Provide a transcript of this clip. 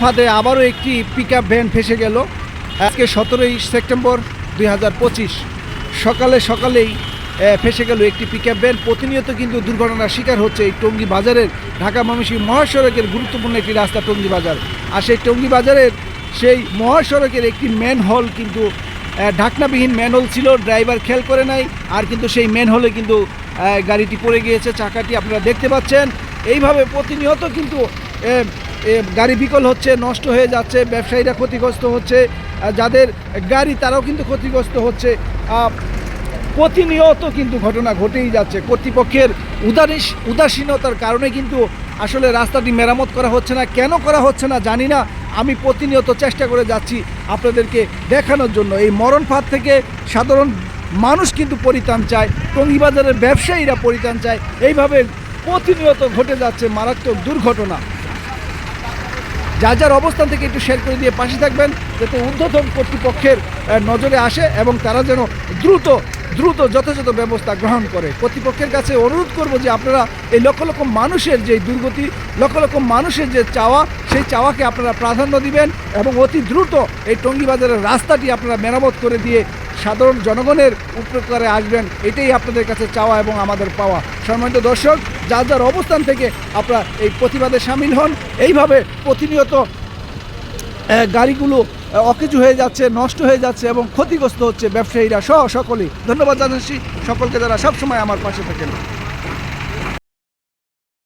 ফাঁদে আবারও একটি পিক ভ্যান ফেসে গেল। আজকে সতেরোই সেপ্টেম্বর দুই হাজার পঁচিশ। সকালে সকালেই ফেসে গেল একটি পিক ভ্যান প্রতিনিয়ত কিন্তু দুর্ঘটনার শিকার হচ্ছে এই টঙ্গী বাজারের ঢাকা ময়মনসিংহ মহাসড়কের গুরুত্বপূর্ণ একটি রাস্তা টঙ্গী বাজার। আর সেই টঙ্গী বাজারের সেই মহাসড়কের একটি ম্যান হল কিন্তু ঢাকনাবিহীন ম্যানহোল ছিল। ড্রাইভার খেয়াল করে নাই, আর কিন্তু সেই ম্যানহোলে কিন্তু গাড়িটি পড়ে গিয়েছে। চাকাটি আপনারা দেখতে পাচ্ছেন। এইভাবে প্রতিনিয়ত কিন্তু গাড়ি বিকল হচ্ছে, নষ্ট হয়ে যাচ্ছে, ব্যবসায়ীরা ক্ষতিগ্রস্ত হচ্ছে যাদের গাড়ি তারাও কিন্তু ক্ষতিগ্রস্ত হচ্ছে। প্রতিনিয়ত কিন্তু ঘটনা ঘটেই যাচ্ছে। কর্তৃপক্ষের উদারিস উদাসীনতার কারণে কিন্তু আসলে রাস্তাটি মেরামত করা হচ্ছে না। কেন করা হচ্ছে না জানি না। আমি প্রতিনিয়ত চেষ্টা করে যাচ্ছি আপনাদেরকে দেখানোর জন্য। এই মরণ ফাঁদ থেকে সাধারণ মানুষ কিন্তু পরিত্রাণ চায়, টঙ্গিবাজারের ব্যবসায়ীরা পরিত্রাণ চায়। এইভাবে প্রতিনিয়ত ঘটে যাচ্ছে মারাত্মক দুর্ঘটনা। যার যার অবস্থান থেকে একটু শেয়ার করে দিয়ে পাশে থাকবেন, যাতে ঊর্ধ্বতন কর্তৃপক্ষের নজরে আসে এবং তারা যেন দ্রুত দ্রুত যথাযথ ব্যবস্থা গ্রহণ করে। কর্তৃপক্ষের কাছে অনুরোধ করব যে আপনারা এই লক্ষ লক্ষ মানুষের যে দুর্গতি, লক্ষ লক্ষ মানুষের যে চাওয়া, সেই চাওয়াকে আপনারা প্রাধান্য দিবেন এবং অতি দ্রুত এই টঙ্গী বাজারের রাস্তাটি আপনারা মেরামত করে দিয়ে সাধারণ জনগণের উপকারে আসবেন। এটাই আপনাদের কাছে চাওয়া এবং আমাদের পাওয়া। সম্মানিত দর্শক যার যার অবস্থান থেকে আপনারা এই প্রতিবাদে সামিল হন। এইভাবে প্রতিনিয়ত গাড়িগুলো অকেজু হয়ে যাচ্ছে, নষ্ট হয়ে যাচ্ছে এবং ক্ষতিগ্রস্ত হচ্ছে ব্যবসায়ীরা সহ সকলেই। ধন্যবাদ জানাচ্ছি। সকলকে যারা সবসময় আমার পাশে থাকেন।